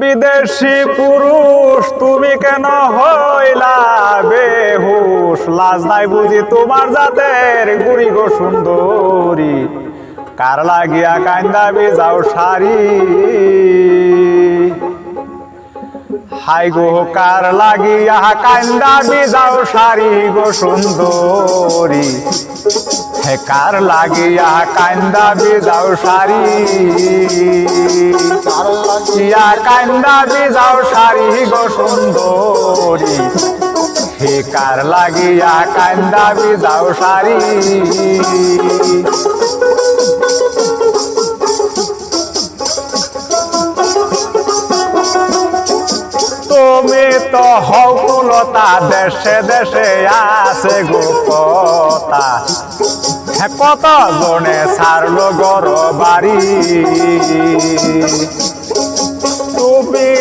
বিদেশি পুরুষ, তুমি কেন হইলা বেহুশ? লাজ নাই বুঝি তোমার জাতের গুড়ি গো সুন্দরী। কার লাগিয়া কান্দাবি যাও সারি হাই গো, কার লাগিয়া কান্দাবি যাও সারি গো সুন্দরী? হে, কার লাগিয়া কান্দাবি যাও সারি ইয়া কান্দাবি যাও সারি গো সুন্দরী। কার লাগিয়া কান্দাবি যাও সারি তুমি তো হকুলতা দেশে দেশে আছে গোপতা। হ্যাঁ, কত জনে সারলো গর বাড়ি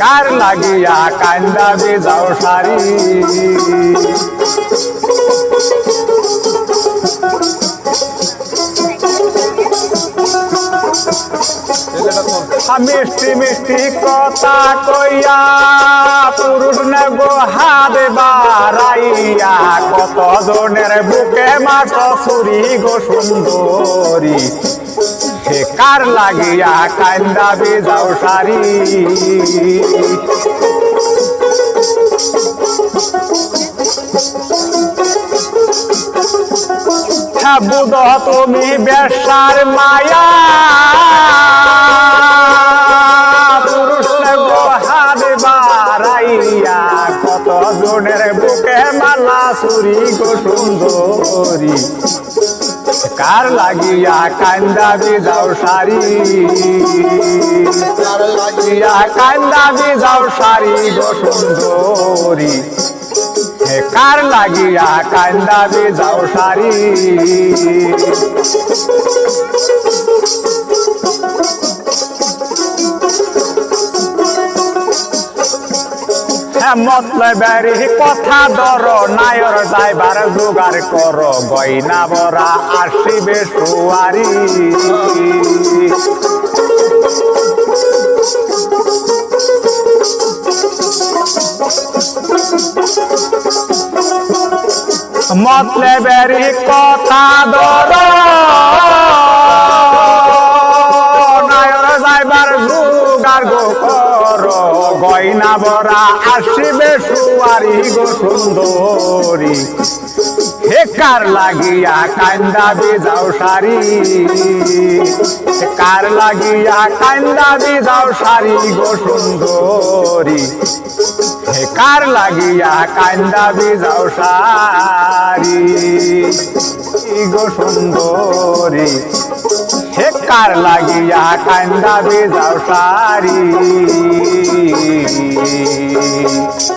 কার লাগিয়া কান্দাবি যাও সারি মিষ্টি মিষ্টি কথা কইয়া পুরুষ নেব হাত বাড়াইয়া। কত জনের বুকে মাছ সুরি গো সুন্দরী। হে কার লাগিয়া কান্দাবি যাও সারি। হ্যাঁ বুধ, তুমি বেশার মায়া। কত জনের বুকে মালা সুরি গো সুন্দরী। কার লাগিয়া কান্দা যাও সারি লাগিয়া কান্দা যাও সারি গো সুন্দরী? হে কার লাগিয়া কান্দা যাও সারি মতলবের কথা ধর, নায়র যাইবার জোগাড় কর গয়না বরা আসিবে সুয়ারি। মতলবের কথা ধর, নায়র যাইবার জোগাড় গো কর গয়না বরা আসিবে সুয়ারি গো সুন্দরী। হে কার লাগিয়া কান্দাবি যাও সারি হে কার লাগিয়া কান্দাবি যাও সারি গো সুন্দরী? হে কার লাগিয়া কান্দাবি যাও সারি গো সুন্দরী? হে কার লাগিয়া কান্দাবি যাও সারি।